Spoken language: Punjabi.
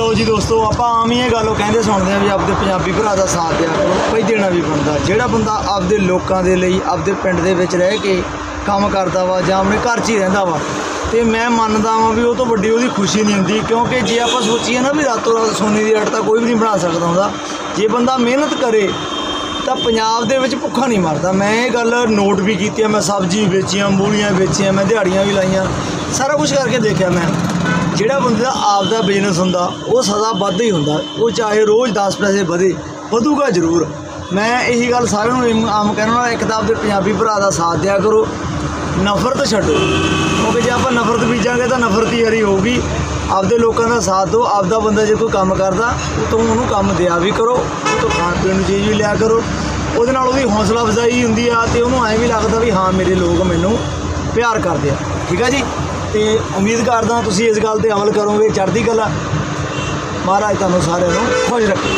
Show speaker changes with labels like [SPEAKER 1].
[SPEAKER 1] ਲਓ ਜੀ ਦੋਸਤੋ, ਆਪਾਂ ਆਮ ਹੀ ਇਹ ਗੱਲ ਉਹ ਕਹਿੰਦੇ ਸੁਣਦੇ ਆ ਵੀ ਆਪਦੇ ਪੰਜਾਬੀ ਭਰਾ ਦਾ ਸਾਥ ਦਿਆ ਕਰੋ ਭਈ ਦੇਣਾ ਵੀ ਬਣਦਾ ਜਿਹੜਾ ਬੰਦਾ ਆਪਦੇ ਲੋਕਾਂ ਦੇ ਲਈ, ਆਪਦੇ ਪਿੰਡ ਦੇ ਵਿੱਚ ਰਹਿ ਕੇ ਕੰਮ ਕਰਦਾ ਵਾ ਜਾਂ ਆਪਣੇ ਘਰ 'ਚ ਹੀ ਰਹਿੰਦਾ ਵਾ, ਤੇ ਮੈਂ ਮੰਨਦਾ ਵਾਂ ਵੀ ਉਹ ਤੋਂ ਵੱਡੀ ਉਹਦੀ ਖੁਸ਼ੀ ਨਹੀਂ ਹੁੰਦੀ, ਕਿਉਂਕਿ ਜੇ ਆਪਾਂ ਸੋਚੀਏ ਨਾ ਵੀ ਰਾਤੋਂ ਰਾਤ ਸੋਨੇ ਦੀ ਅੱਟ ਤਾਂ ਕੋਈ ਵੀ ਨਹੀਂ ਬਣਾ ਸਕਦਾ ਹੁੰਦਾ। ਜੇ ਬੰਦਾ ਮਿਹਨਤ ਕਰੇ, ਤਾਂ ਪੰਜਾਬ ਦੇ ਵਿੱਚ ਭੁੱਖਾ ਨਹੀਂ ਮਰਦਾ। ਮੈਂ ਇਹ ਗੱਲ ਨੋਟ ਵੀ ਕੀਤੀ ਆ, ਮੈਂ ਸਬਜ਼ੀ ਵੇਚੀਆਂ, ਮੂਲੀਆਂ ਵੇਚੀਆਂ, ਮੈਂ ਦਿਹਾੜੀਆਂ ਵੀ ਲਾਈਆਂ, ਸਾਰਾ ਕੁਝ ਕਰਕੇ ਦੇਖਿਆ ਮੈਂ। ਜਿਹੜਾ ਬੰਦੇ ਦਾ ਆਪਦਾ ਬਿਜ਼ਨਸ ਹੁੰਦਾ, ਉਹ ਸਦਾ ਵੱਧਦਾ ਹੀ ਹੁੰਦਾ। ਉਹ ਚਾਹੇ ਰੋਜ਼ 10 ਪੈਸੇ ਵਧੇ, ਵਧੂਗਾ ਜ਼ਰੂਰ। ਮੈਂ ਇਹੀ ਗੱਲ ਸਾਰਿਆਂ ਨੂੰ ਇਮ- ਆਮ ਕਹਿਣ ਵਾਲਾ, ਇੱਕ ਤਾਂ ਆਪਦੇ ਪੰਜਾਬੀ ਭਰਾ ਦਾ ਸਾਥ ਦਿਆ ਕਰੋ, ਨਫ਼ਰਤ ਛੱਡੋ। ਕਿਉਂਕਿ ਜੇ ਆਪਾਂ ਨਫ਼ਰਤ ਬੀਜਾਂਗੇ ਤਾਂ ਨਫ਼ਰਤ ਹੀ ਹਰੀ ਹੋਊਗੀ। ਆਪਦੇ ਲੋਕਾਂ ਦਾ ਸਾਥ ਦਿਓ, ਆਪਦਾ ਬੰਦਾ ਜੇ ਕੋਈ ਕੰਮ ਕਰਦਾ, ਤਾਂ ਉਹਨੂੰ ਕੰਮ ਦਿਆ ਵੀ ਕਰੋ ਉਹ ਖਾਣ ਪੀਣ ਨੂੰ ਚੀਜ਼ ਵੀ ਲਿਆ ਕਰੋ। ਉਹਦੇ ਨਾਲ ਉਹਦੀ ਹੌਸਲਾ ਅਫਜ਼ਾਈ ਹੁੰਦੀ ਆ ਤੇ ਉਹਨੂੰ ਐਂ ਵੀ ਲੱਗਦਾ ਵੀ ਹਾਂ, ਮੇਰੇ ਲੋਕ ਮੈਨੂੰ ਪਿਆਰ ਕਰਦੇ ਆ। ਠੀਕ ਆ ਜੀ? ਤੇ ਉਮੀਦ ਕਰਦਾ ਤੁਸੀਂ ਇਸ ਗੱਲ ਤੇ ਅਮਲ ਕਰੋਗੇ, ਚੜ੍ਹਦੀ ਕਲਾ। ਮਹਾਰਾਜ ਤੁਹਾਨੂੰ ਸਾਰਿਆਂ ਨੂੰ ਖੁਸ਼ ਰੱਖੇ।